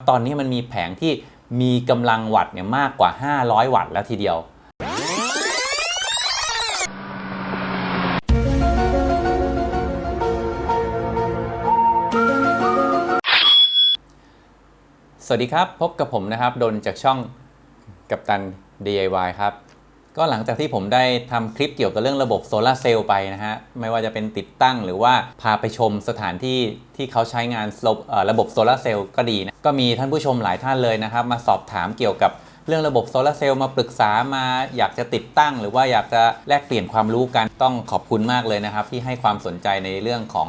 ตอนนี้มันมีแผงที่มีกำลังวัตต์เนี่ยมากกว่า 500 วัตต์แล้วทีเดียว สวัสดีครับ พบกับผมนะครับ ดนจากช่องกัปตัน DIY ครับ ก็หลังจากที่ผมได้ทำคลิปเกี่ยวกับเรื่องระบบโซลาร์เซลล์ไปนะฮะ ไม่ว่าจะเป็นติดตั้งหรือว่าพาไปชมสถานที่ที่เขาใช้งานระบบเอ่อระบโซลาร์เซลล์ก็ดีนะ ก็มีท่านผู้ชมหลายท่านเลยนะครับ มาสอบถามเกี่ยวกับเรื่องระบบโซลาร์เซลล์มาปรึกษามาอยากจะติดตั้ง หรือว่าอยากจะแลกเปลี่ยนความรู้กันต้องขอบคุณมากเลยนะครับ ที่ให้ความสนใจในเรื่องของ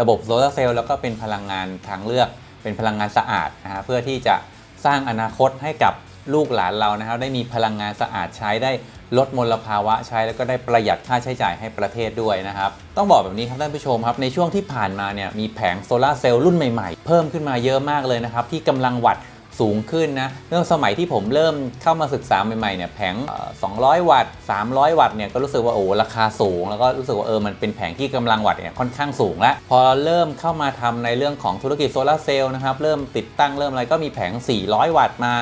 ระบบโซลาร์เซลล์แล้วก็เป็นพลังงานทางเลือก เป็นพลังงานสะอาดนะฮะเพื่อที่จะสร้างอนาคตให้กับลูกหลานเรานะครับ ได้มีพลังงานสะอาดใช้ได้ ลดมลภาวะใช้แล้วก็ได้ประหยัดค่าใช้จ่ายให้ประเทศด้วยนะครับ ต้องบอกแบบนี้ครับท่านผู้ชมครับในช่วงที่ผ่านมาเนี่ยมีแผงโซลาร์เซลล์รุ่นใหม่ๆ เพิ่มขึ้นมาเยอะมากเลยนะครับ ที่กำลังวัตต์สูงขึ้นนะเรื่องสมัยที่ผมเริ่มเข้ามาศึกษาใหม่ๆเนี่ยแผงเอ่อ200 วัตต์ 300 วัตต์เนี่ยก็รู้สึกว่าโอ้ราคาสูง แล้วก็รู้สึกว่าเออมันเป็นแผงที่กำลังวัตต์เนี่ยค่อนข้างสูงแล้วพอเริ่มเข้ามาทำในเรื่องของธุรกิจโซลาร์เซลล์นะครับเริ่มติดตั้งเริ่มอะไรก็มีแผง 400 วัตต์มา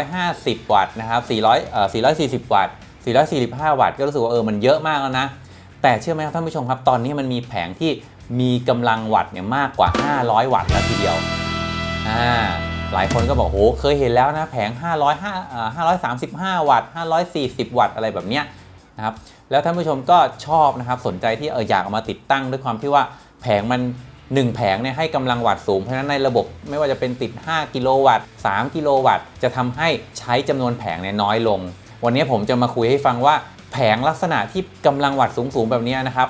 450 วัตต์นะครับ400เอ่อ440 วัตต์ 445 วัตต์ก็รู้สึกว่าเออมันเยอะมากแล้วนะ แต่เชื่อไหมครับท่านผู้ชมครับ ตอนนี้มันมีแผงที่มีกำลังวัตต์เนี่ยมากกว่า 500 วัตต์แล้วทีเดียวอ่าหลายคนก็บอกโหเคยเห็นแล้วนะแผง 500 5 535 วัตต์ 540 วัตต์อะไรแบบเนี้ยนะครับแล้วท่านผู้ชมก็ชอบนะครับสนใจที่เอออยากเอามาติดตั้งด้วยความที่ว่าแผงมัน 1 แผงเนี่ยให้กำลังวัตต์สูง เพราะฉะนั้นในระบบไม่ว่าจะเป็นติด 5 กิโลวัตต์ 3 กิโลวัตต์ จะทำให้ใช้จำนวนแผงเนี่ยน้อยลง วันนี้ผมจะมาคุยให้ฟังว่าแผงลักษณะที่กำลังวัตต์สูงๆแบบนี้นะครับ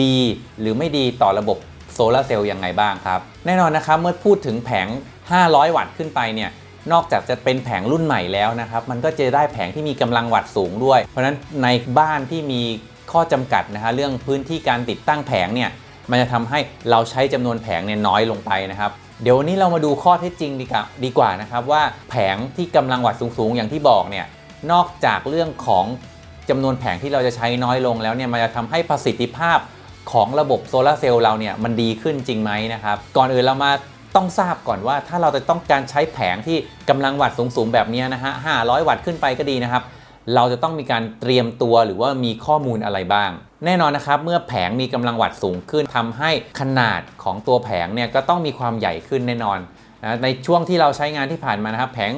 ดีหรือไม่ดีต่อระบบโซลาร์เซลล์ยังไงบ้างครับ แน่นอนนะครับเมื่อพูดถึงแผง 500 วัตต์ขึ้นไปเนี่ยนอกจากจะเป็นแผงรุ่นใหม่แล้วนะครับ มันก็จะได้แผงที่มีกำลังวัตต์สูงด้วย เพราะฉะนั้นในบ้านที่มีข้อจำกัดนะฮะเรื่องพื้นที่การติดตั้งแผงเนี่ยมันจะทำให้เราใช้จำนวนแผงเนี่ยน้อยลงไปนะครับ เดี๋ยววันนี้เรามาดูข้อเท็จจริงดีกว่าดีกว่านะครับว่าแผงที่กำลังวัตต์สูงๆ อย่างที่บอกเนี่ย นอกจากเรื่องของจำนวนแผงที่เราจะใช้น้อยลงแล้วเนี่ยมันจะทำให้ประสิทธิภาพของระบบโซลาร์เซลล์เราเนี่ยมันดีขึ้นจริงไหมนะครับ ก่อนอื่นเรามาต้องทราบก่อนว่าถ้าเราจะต้องการใช้แผงที่กำลังวัตต์สูงๆแบบนี้นะฮะ 500 วัตต์ขึ้นไปก็ดีนะครับ เราจะต้องมีการเตรียมตัวหรือว่ามีข้อมูลอะไรบ้าง แน่นอนนะครับ เมื่อแผงมีกำลังวัตต์สูงขึ้นทำให้ขนาดของตัวแผงเนี่ยก็ต้องมีความใหญ่ขึ้นแน่นอน นะในช่วงที่เราใช้งานที่ผ่านมานะครับ แผง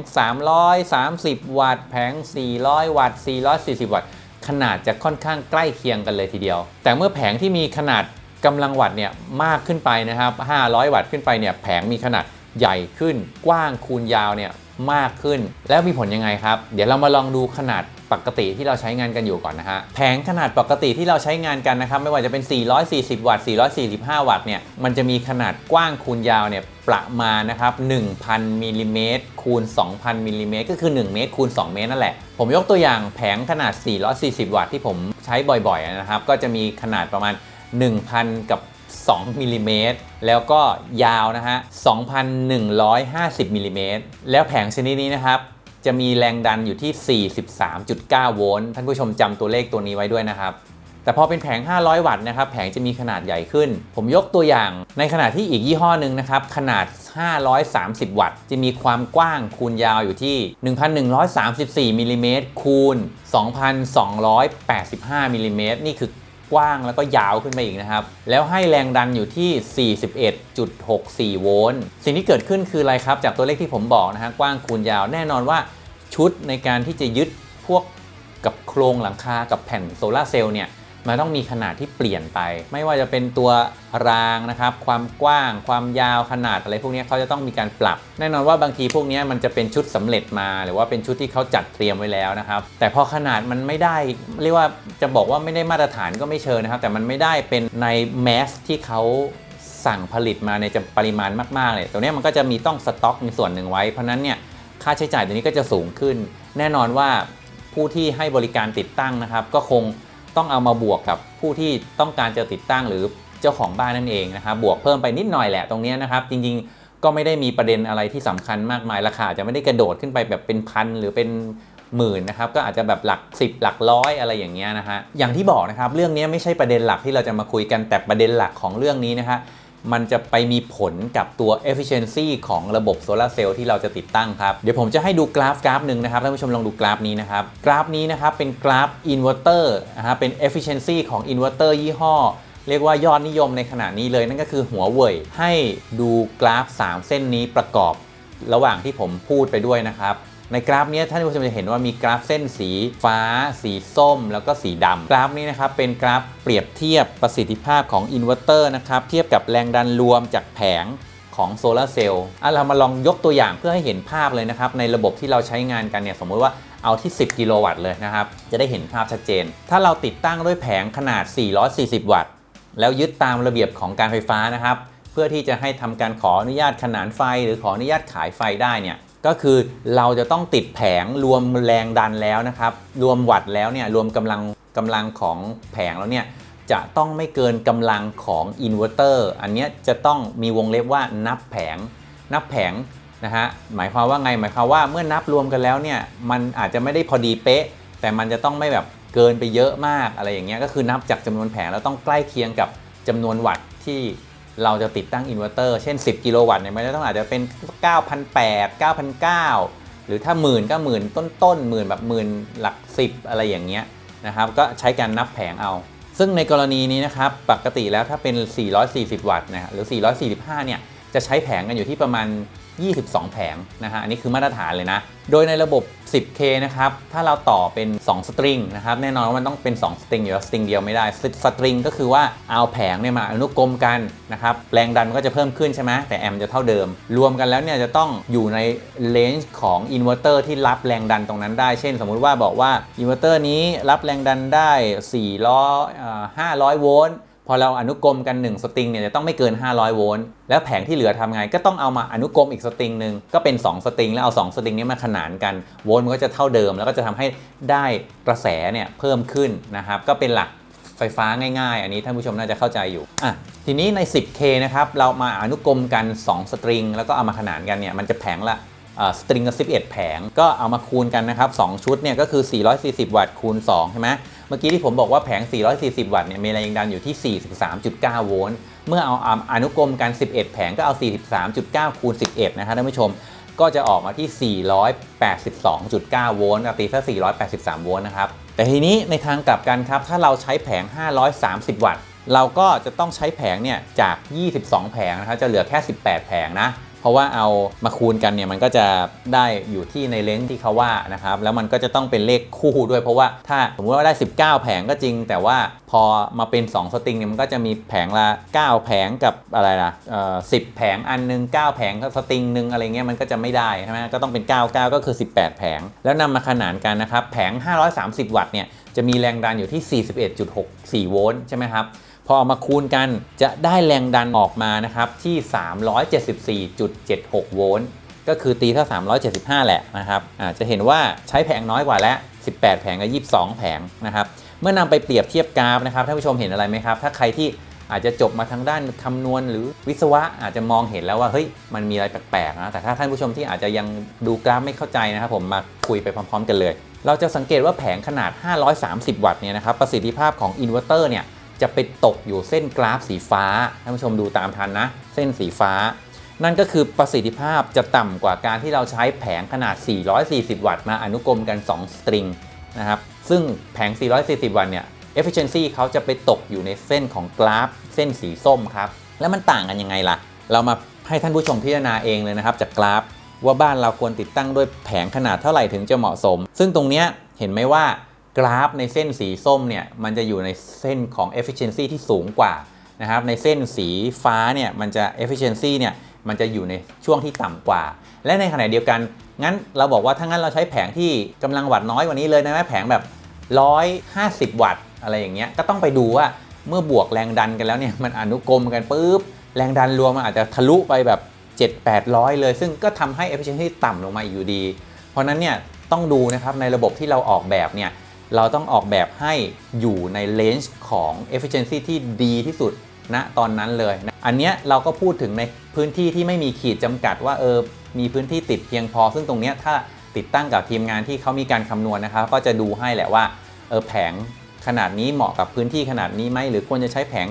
330 วัตต์ แผง 400 วัตต์ 440 วัตต์ ขนาดจะค่อนข้างใกล้เคียงกันเลยทีเดียว แต่เมื่อแผงที่มีขนาดกำลังวัตต์เนี่ยมากขึ้นไปนะครับ 500 วัตต์ขึ้นไปเนี่ยแผงมีขนาดใหญ่ขึ้น กว้างคูณยาวเนี่ยมากขึ้น แล้วมีผลยังไงครับ เดี๋ยวเรามาลองดูขนาด ปกติที่เราใช้งานกันอยู่ก่อนนะฮะแผงขนาดปกติที่เราใช้งานกันนะครับไม่ว่าจะเป็น 440 วัตต์ 445 วัตต์เนี่ยมันจะมีขนาดกว้างคูณยาวเนี่ยประมาณนะครับ 1,000มิลลิเมตรคูณ 2,000มิลลิเมตรก็คือ 1 เมตรคูณ 2 เมตรนั่นแหละ ผมยกตัวอย่างแผงขนาด 440 วัตต์ที่ผมใช้บ่อยๆนะครับก็จะมีขนาดประมาณ 1,000 กับ2มิลลิเมตรแล้วก็ยาวนะฮะ 2,150มิลลิเมตรแล้วแผงชนิดนี้นะครับ จะมีแรงดันอยู่ที่ 43.9 โวลต์ ท่านผู้ชมจำตัวเลขตัวนี้ไว้ด้วยนะครับ แต่พอเป็นแผง 500 วัตต์นะครับ แผงจะมีขนาดใหญ่ขึ้น ผมยกตัวอย่าง ในขณะที่อีกยี่ห้อหนึ่งนะครับ ขนาด 530 วัตต์ จะมีความกว้างคูณยาวอยู่ที่ 1,134มิลลิเมตรคูณ 2,285มิลลิเมตรนี่คือ กว้างแล้วก็ยาวขึ้นไปอีกนะครับ แล้วให้แรงดันอยู่ที่ 41.64 โวลต์ สิ่งที่เกิดขึ้นคืออะไรครับ จากตัวเลขที่ผมบอกนะฮะ กว้างคูณยาว แน่นอนว่าชุดในการที่จะยึดพวกกับโครงหลังคากับแผ่นโซลาร์เซลล์เนี่ย มันต้องมีขนาดที่เปลี่ยนไป ไม่ว่าจะเป็นตัวรางนะครับ ความกว้าง ความยาวขนาดอะไรพวกนี้เขาจะต้องมีการปรับ แน่นอนว่าบางทีพวกนี้มันจะเป็นชุดสำเร็จมา หรือว่าเป็นชุดที่เขาจัดเตรียมไว้แล้วนะครับ แต่พอขนาดมันไม่ได้ เรียกว่าจะบอกว่าไม่ได้มาตรฐานก็ไม่เชิงนะครับ แต่มันไม่ได้เป็นในแมสที่เขาสั่งผลิตมาในจำปริมาณมากๆเลยตรงนี้มันก็จะมีต้องสต็อกมีส่วนหนึ่งไว้ เพราะนั้นเนี่ยค่าใช้จ่ายตัวนี้ก็จะสูงขึ้น แน่นอนว่าผู้ที่ให้บริการติดตั้งนะครับ ก็คง ต้องเอามาบวกกับผู้ที่ต้องการจะติดตั้งหรือเจ้าของบ้านนั่นเองนะครับบวกเพิ่มไปนิดหน่อยแหละตรงนี้นะครับ จริงๆก็ไม่ได้มีประเด็นอะไรที่สำคัญมากมายราคาจจะไม่ได้กระโดดขึ้นไปแบบเป็นพันหรือเป็นหมื่นนะครับก็อาจจะแบบหลัก 10 หลักร้อยอะไรอย่างเงี้ยนะฮะอย่างที่บอกนะครับเรื่องนี้ไม่ใช่ประเด็นหลักที่เราจะมาคุยกันแต่ประเด็นหลักของเรื่องนี้นะฮะ มันจะไปมีผลกับตัว efficiency ของระบบโซลาร์เซลล์ที่เราจะติดตั้งครับ เดี๋ยวผมจะให้ดูกราฟกราฟหนึ่งนะครับท่านผู้ชมลองดูกราฟนี้นะครับ กราฟนี้นะครับเป็นกราฟอินเวอร์เตอร์นะฮะเป็น efficiency ของอินเวอร์เตอร์ยี่ห้อ เรียกว่ายอดนิยมในขณะนี้เลยนั่นก็คือหัวเว่ยให้ดูกราฟ 3 เส้นนี้ประกอบระหว่างที่ผมพูดไปด้วยนะครับ ในกราฟนี้ท่านผู้ชมจะเห็นว่ามีกราฟเส้นสีฟ้า สีส้ม แล้วก็สีดำกราฟนี้นะครับเป็นกราฟเปรียบเทียบประสิทธิภาพของอินเวอร์เตอร์นะครับเทียบกับแรงดันรวมจากแผงของโซลาร์เซลล์อะเรามาลองยกตัวอย่างเพื่อให้เห็นภาพเลยนะครับ ในระบบที่เราใช้งานกันเนี่ยสมมติว่าเอาที่ 10 กิโลวัตต์เลยนะครับ จะได้เห็นภาพชัดเจน ถ้าเราติดตั้งด้วยแผงขนาด 440 วัตต์ แล้วยึดตามระเบียบของการไฟฟ้านะครับ เพื่อที่จะให้ทำการขออนุญาตขนานไฟ หรือขออนุญาตขายไฟได้เนี่ย ก็คือเราจะต้องติดแผงรวมแรงดันแล้วนะครับ รวมวัตต์แล้วเนี่ยรวมกำลังกำลังของแผงแล้วเนี่ยจะต้องไม่เกินกำลังของอินเวอร์เตอร์อันนี้จะต้องมีวงเล็บว่านับแผง นับแผงนะฮะหมายความว่าไงหมายความว่าเมื่อนับรวมกันแล้วเนี่ยมันอาจจะไม่ได้พอดีเป๊ะ แต่มันจะต้องไม่แบบเกินไปเยอะมากอะไรอย่างเงี้ยก็คือนับจากจำนวนแผงแล้วต้องใกล้เคียงกับจำนวนวัตต์ที่ เราจะติดตั้งอินเวอร์เตอร์เช่น 10 กิโลวัตต์เนี่ยมันจะต้องอาจจะเป็น 9,800 9,900 หรือถ้าหมื่นก็หมื่นต้นต้นหมื่นแบบหมื่นหลัก 10 อะไรอย่างเงี้ยนะครับก็ใช้การนับแผงเอา ซึ่งในกรณีนี้นะครับปกติแล้วถ้าเป็น 440 วัตต์นะฮะหรือ 445 เนี่ยจะใช้แผงกันอยู่ที่ประมาณ 22 แผงนะฮะอันนี้คือมาตรฐานเลยนะ โดยในระบบ 10K นะครับ ถ้าเราต่อเป็น 2 สตริงนะครับ แน่นอนว่ามันต้องเป็น 2 สตริงอยู่แล้วสตริงเดียวไม่ได้ สตริงก็คือว่าเอาแผงเนี่ยมาอนุกรมกันนะครับ แรงดันมันก็จะเพิ่มขึ้นใช่ไหมแต่แอมป์จะเท่าเดิม รวมกันแล้วเนี่ยจะต้องอยู่ในเลนจ์ของอินเวอร์เตอร์ที่รับแรงดันตรงนั้นได้ เช่น สมมุติว่าบอกว่าอินเวอร์เตอร์นี้รับแรงดันได้400 500 โวลต์ พอเราอนุกรมกัน 1 สตริงเนี่ยจะต้องไม่เกิน 500 โวลต์แล้วแผงที่เหลือทำไงก็ต้องเอามาอนุกรมอีกสตริงหนึ่งก็เป็น 2 สตริงแล้วเอา 2 สตริงนี้มาขนานกัน โวลต์มันก็จะเท่าเดิม แล้วก็จะทำให้ได้กระแสเนี่ยเพิ่มขึ้นนะครับก็เป็นหลักไฟฟ้าง่ายๆ อันนี้ท่านผู้ชมน่าจะเข้าใจอยู่อะทีนี้ใน 10K นะครับเรามาอนุกรมกัน 2 สตริงแล้วก็เอามาขนานกันเนี่ยมันจะแผงละ สตริงละ11 แผง ก็เอามาคูณกันนะครับ 2 ชุดเนี่ยก็คือ 440 วัตต์คูณ 2 ใช่ไหมเมื่อกี้ที่ผมบอกว่าแผง 440 วัตต์เนี่ยมีแรงดันอยู่ที่ 43.9 โวลต์เมื่อเอาอนุกรมกัน 11 แผงก็เอา 43.9 คูณ 11 นะครับท่านผู้ชมก็จะออกมาที่ 482.9 โวลต์ตีซะ483 โวลต์นะครับ แต่ทีนี้ในทางกลับกันครับ ถ้าเราใช้แผง 530 วัตต์ เราก็จะต้องใช้แผงเนี่ยจาก 22 แผงนะครับ จะเหลือแค่ 18 แผงนะ เพราะว่าเอามาคูณกันเนี่ยมันก็จะได้อยู่ที่ในเลนส์ที่เขาว่านะครับแล้วมันก็จะต้องเป็นเลขคู่ด้วย เพราะว่าถ้าสมมติว่าได้ 19 แผงก็จริง แต่ว่าพอมาเป็น 2 สตริงเนี่ยมันก็จะมีแผงละ 9 แผงกับอะไรล่ะเอ่อ10แผงอันหนึง 9 แผงกับสตริงหนึ่งอะไรเงี้ยมันก็จะไม่ได้ใช่ไหมก็ต้องเป็น 9 9 ก็คือ 18 แผง แล้วนำมาขนานกันนะครับแผง 530 วัตต์เนี่ยจะมีแรงดันอยู่ที่ 41.64 โวลต์ใช่ไหมครับ พอเอามาคูณกันจะได้แรงดันออกมานะครับที่ 374.76 โวลต์ก็คือตีถ้า 375 แหละนะครับอาจะเห็นว่าใช้แผงน้อยกว่าแล้ว 18 แผงกับ 22 แผงนะครับ เมื่อนำไปเปรียบเทียบกราฟนะครับท่านผู้ชมเห็นอะไรไหมครับ ถ้าใครที่อาจจะจบมาทางด้านคำนวณหรือวิศวะอาจจะมองเห็นแล้วว่าเฮ้ยมันมีอะไรแปลกๆนะแต่ถ้าท่านผู้ชมที่อาจจะยังดูกราฟไม่เข้าใจนะครับ ผมมาคุยไปพร้อม ๆ กันเลย เราจะสังเกตว่าแผงขนาด 530 วัตต์เนี่ยนะครับประสิทธิภาพของอินเวอร์เตอร์เนี่ย จะไปตกอยู่เส้นกราฟสีฟ้าท่านผู้ชมดูตามทันนะ เส้นสีฟ้า นั่นก็คือประสิทธิภาพจะต่ำกว่าการที่เราใช้แผงขนาด 440 วัตต์มาอนุกรมกัน 2 สตริงนะครับซึ่งแผง 440 วัตต์เนี่ย efficiency เขาจะไปตกอยู่ในเส้นของกราฟ เส้นสีส้มครับ แล้วมันต่างกันยังไงล่ะ เรามาให้ท่านผู้ชมพิจารณาเองเลยนะครับ จากกราฟว่าบ้านเราควรติดตั้งด้วยแผงขนาดเท่าไหร่ถึงจะเหมาะสม ซึ่งตรงเนี้ยเห็นไหมว่า กราฟในเส้นสีส้มเนี่ยมันจะอยู่ในเส้นของ efficiency ที่สูงกว่านะครับในเส้นสีฟ้าเนี่ยมันจะ efficiency เนี่ยมันจะอยู่ในช่วงที่ต่ำกว่า และในขณะเดียวกันงั้นเราบอกว่าถ้างั้นเราใช้แผงที่กำลังวัตต์น้อยกว่านี้เลยนะแม่แผงแบบ 150 วัตต์อะไรอย่างเงี้ยก็ต้องไปดูว่าเมื่อบวกแรงดันกันแล้วเนี่ยมันอนุกรมกันปุ๊บแรงดันรวมมันอาจจะทะลุไปแบบ 7-800 เลย ซึ่งก็ทำให้ efficiency ต่ำลงมาอีกอยู่ดี เพราะนั้นเนี่ยต้องดูนะครับในระบบที่เราออกแบบเนี่ย เราต้องออกแบบให้อยู่ในเลนจ์ของ efficiency ที่ดีที่สุดณตอนนั้นเลยนะอันเนี้ยเราก็พูดถึงในพื้นที่ที่ไม่มีขีดจำกัดว่าเออมีพื้นที่ติดเพียงพอ ซึ่งตรงเนี้ยถ้าติดตั้งกับทีมงานที่เขามีการคำนวณนะครับ ก็จะดูให้แหละว่าเออแผงขนาดนี้เหมาะกับพื้นที่ขนาดนี้ไหมหรือควรจะใช้แผง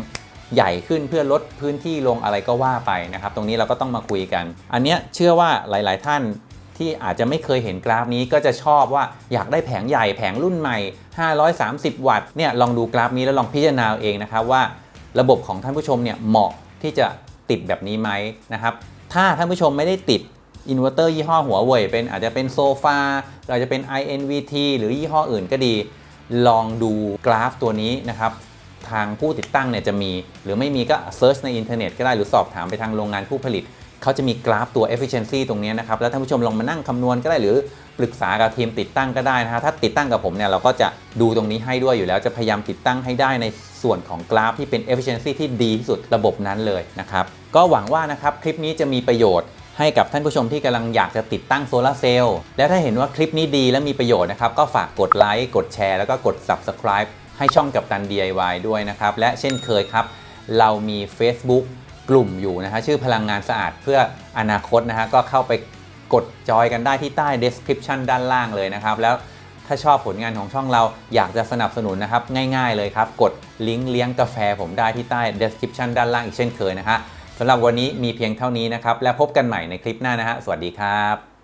ใหญ่ขึ้นเพื่อลดพื้นที่ลงอะไรก็ว่าไปนะครับ ตรงนี้เราก็ต้องมาคุยกัน อันเนี้ยเชื่อว่าหลาย ๆ ท่าน ที่อาจจะไม่เคยเห็นกราฟนี้ก็จะชอบว่าอยากได้แผงใหญ่แผงรุ่นใหม่ 530 วัตต์เนี่ยลองดูกราฟนี้แล้วลองพิจารณาเองนะครับว่า ระบบของท่านผู้ชมเนี่ยเหมาะที่จะติดแบบนี้ไหมนะครับถ้าท่านผู้ชมไม่ได้ติดอินเวอร์เตอร์ยี่ห้อหัวเว่ยเป็นอาจจะเป็นโซฟาอาจจะเป็น INVT หรือยี่ห้ออื่นก็ดี ลองดูกราฟตัวนี้นะครับทางผู้ติดตั้งเนี่ยจะมี หรือไม่มีก็เซิร์ชในอินเทอร์เน็ตก็ได้หรือสอบถามไปทางโรงงานผู้ผลิต เขาจะมีกราฟตัว efficiency ตรงนี้นะครับ แล้วท่านผู้ชมลองมานั่งคำนวณก็ได้หรือปรึกษากับทีมติดตั้งก็ได้นะฮะถ้าติดตั้งกับผมเนี่ยเราก็จะดูตรงนี้ให้ด้วยอยู่แล้วจะพยายามติดตั้งให้ได้ในส่วนของกราฟที่เป็น efficiency ที่ดีที่สุดระบบนั้นเลยนะครับก็หวังว่านะครับคลิปนี้จะมีประโยชน์ให้กับท่านผู้ชมที่กำลังอยากจะติดตั้งโซลาร์เซลล์และถ้าเห็นว่าคลิปนี้ดีและมีประโยชน์นะครับ ก็ฝากกดไลค์กดแชร์แล้วก็กด subscribe ให้ช่องกับตัน DIY ด้วยนะครับ และเช่นเคยครับ เรามี Facebook กลุ่มอยู่นะฮะชื่อพลังงานสะอาดเพื่ออนาคตนะฮะก็เข้าไปกดจอยกันได้ที่ใต้ description ด้านล่างเลยนะครับ แล้วถ้าชอบผลงานของช่องเราอยากจะสนับสนุนนะครับ ง่ายๆเลยครับ กดลิงก์เลี้ยงกาแฟผมได้ที่ใต้ description ด้านล่างอีกเช่นเคยนะฮะสำหรับวันนี้มีเพียงเท่านี้นะครับ แล้วพบกันใหม่ในคลิปหน้านะฮะสวัสดีครับ